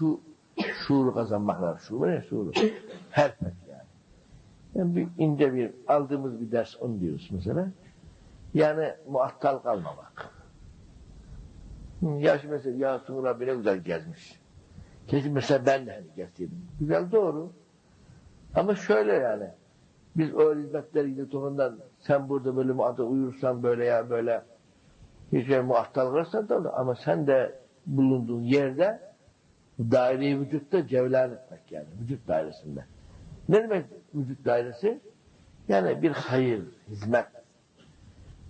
şu şuuru kazanmak lazım. Şuur ne şuuru? Her yani. Yani bir ince bir aldığımız bir ders onu diyoruz mesela. Yani muattal kalmamak. Ya şimdi mesela ya Sungur abi ne güzel gezmiş. Kesin mesela ben de hani gezseydim. Güzel doğru. Ama şöyle yani. Biz o hizmetleri gidip ondan sen burada böyle muattal uyursan böyle ya böyle hiç böyle muattal kalırsan da. Ama sen de bulunduğun yerde daire-i vücutta cevlan etmek yani. Vücut dairesinde. Ne demek vücut dairesi? Yani bir hayır, hizmet.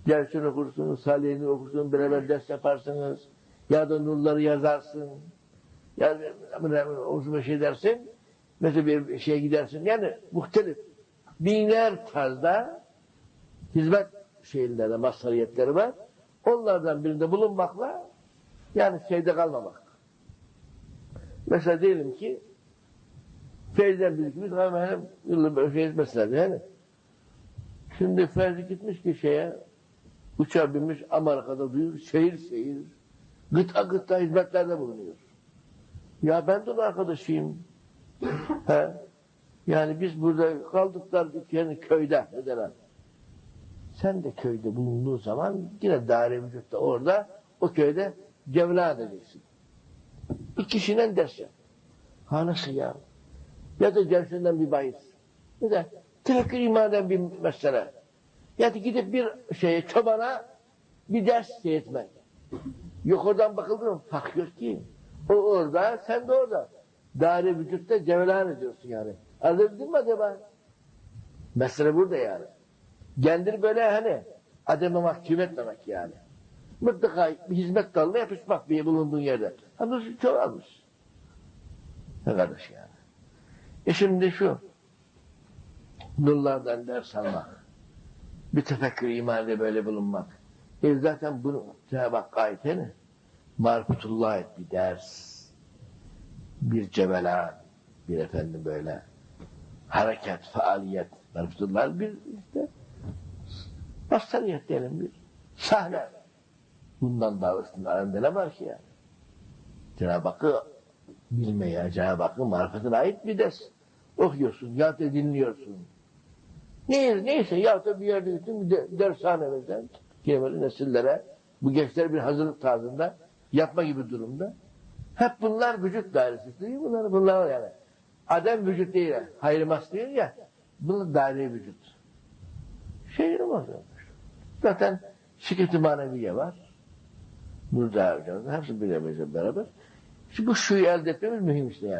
Dersini okursunuz, salihini okursunuz, beraber ders yaparsınız. Ya da nurları yazarsın. Ya da şey dersin. Mesela bir şeye gidersin. Yani muhtelif. Binler tarzda hizmet şeylerinde, mazhariyetleri var. Onlardan birinde bulunmakla yani şeyde kalmamak. Mesela diyelim ki Feyzden birikmiş hemen hem yıllı böyle şey etmezler yani. Şimdi Feyzi gitmiş ki şeye uçağa binmiş Amerika'da duyuyor şehir şehir gıta gıta hizmetlerde bulunuyor. Ya ben de arkadaşıyım. He. Yani biz burada kaldıklar yani köyde mesela. Sen de köyde bulunduğun zaman yine daire vücutta orada o köyde cevla edeceksin. Bir kişiden ders yap. Ha nasıl ya? Ya da dersinden bir bahis. Ya da tefekkür imanen bir mesele. Ya da gidip bir şeye çobana bir ders şey etmek. Yok oradan bakıldı mı? Fark yok ki. O orada, sen de orada. Daire vücutta cevlan ediyorsun yani. Anladın mı acaba? Mesele burada yani. Kendini böyle hani ademe mahkum etmemek yani. Mutlaka bir hizmet dalına yapışmak bir bulunduğun yerde. Ama çok almış. Ne kardeş yani. E şimdi şu, nurlardan ders almak, bir tefekkür imanında böyle bulunmak. E zaten bunu Cenab-ı Hak gayet ne? Marifetullah et bir ders, bir cevelan, bir efendim böyle hareket, faaliyet, marifetullah bir işte basariyet diyelim bir sahne. Bundan daha üstün arasında ne var ki yani? Cenab-ı Hakk'ı bilmeye, Cenab-ı Hakk'ın marifetine ait bir ders okuyorsun, ya da dinliyorsun. Neyse, neyse ya da bir yerde gittin, bir de, dershanemizden böyle nesillere, bu gençler bir hazırlık tarzında yapma gibi durumda. Hep bunlar vücut dairesi değil? Bunlar, bunlar yani. Adem vücut değil, hayır mas değil ya, bunlar daire vücut. Şey olmaz. Zaten şirket-i maneviye var. Burada hocamız, hepsi bilemeyeceğiz beraber. Şimdi bu şuyu elde etmemiz mühim işte yani.